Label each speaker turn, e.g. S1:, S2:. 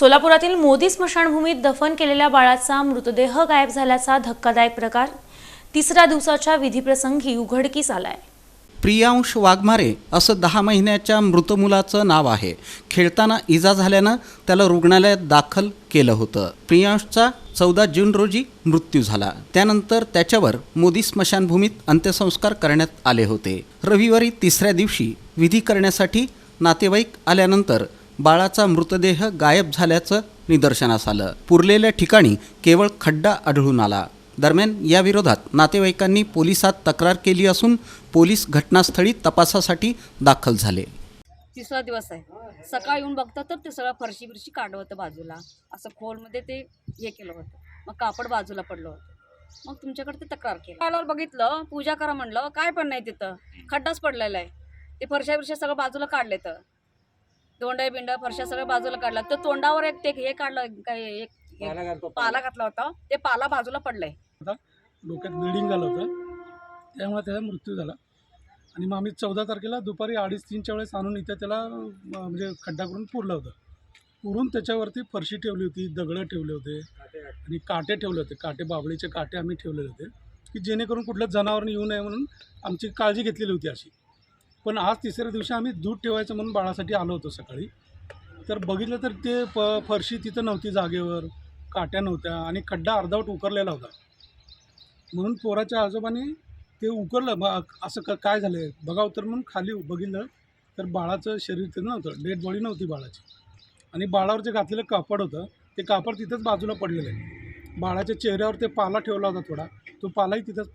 S1: सोलापुरातील मोदी स्मशानभूमीत दफन केलेल्या बाळाचा मृतदेह गायब झाल्याचा धक्कादायक प्रकार. तिसऱ्या दिवसाच्या विधीप्रसंगी उघडकीस आलाय.
S2: प्रियांश वाघमारे असं दहा महिन्याच्या मृत मुलाचं नाव आहे. खेळताना इजा झाल्यानं त्याला रुग्णालयात दाखल केलं होतं. प्रियांशचा चौदा जून रोजी मृत्यू झाला. त्यानंतर त्याच्यावर मोदी स्मशानभूमीत अंत्यसंस्कार करण्यात आले होते. रविवारी तिसऱ्या दिवशी विधी करण्यासाठी नातेवाईक आल्यानंतर बाळाचा मृतदेह गायब झाल्याचं निदर्शनास आलं. पुरलेल्या ठिकाणी केवळ खड्डा आढळून आला. दरम्यान या विरोधात नातेवाईकांनी पोलिसात तक्रार केली असून पोलीस घटनास्थळी तपासासाठी दाखल झाले.
S3: तिसरा दिवस आहे. सकाळी येऊन बघतात तर ते सगळं फरशी बिरशी काढलं होतं बाजूला. असं खोलमध्ये ते हे केलं होतं. मग कापड बाजूला पडलं होतं. मग तुमच्याकडे ते तक्रार केली. आल्यावर बघितलं पूजा करा म्हणलं काय पण नाही तिथं. खड्डाच पडलेला आहे. ते फरशा बिरशा सगळं बाजूला काढले तर दोंड बिंड फरशा सगळं बाजूला काढला. तर तोंडावर एक ते हे काढलं काय एक पाला घातला होता. ते पाला बाजूला पडलाय.
S4: डोक्यात ब्लिडिंग झालं होतं. त्यामुळे त्याचा मृत्यू झाला. आणि मग आम्ही चौदा तारखेला दुपारी अडीच तीनच्या वेळेस आणून इथं त्याला म्हणजे खड्डा करून पुरलं होतं. पुरून त्याच्यावरती फरशी ठेवली होती दगडं ठेवले होते. आणि काटे ठेवले होते. काटे बाबळीचे काटे आम्ही ठेवलेले होते. की जेणेकरून कुठल्या जनावरने येऊ नये म्हणून आमची काळजी घेतलेली होती अशी. पण आज तिसऱ्या दिवशी आम्ही दूध ठेवायचं म्हणून बाळासाठी आलो होतो सकाळी. तर बघितलं तर ते प फरशी तिथं नव्हती जागेवर काट्या नव्हत्या आणि खड्डा अर्धावट उकरलेला होता. म्हणून पोराच्या आजोबाने ते उकरलं. मग असं क काय झालं आहे बघावं तर म्हणून खाली बघितलं. तर बाळाचं शरीर तिथं नव्हतं. डेड बॉडी नव्हती बाळाची. आणि बाळावर जे घातलेलं कापड होतं ते कापड तिथंच बाजूला पडलेलं आहे. बाळाच्या चेहऱ्यावर ते पाला ठेवला होता थोडा. तो पालाही तिथंच पड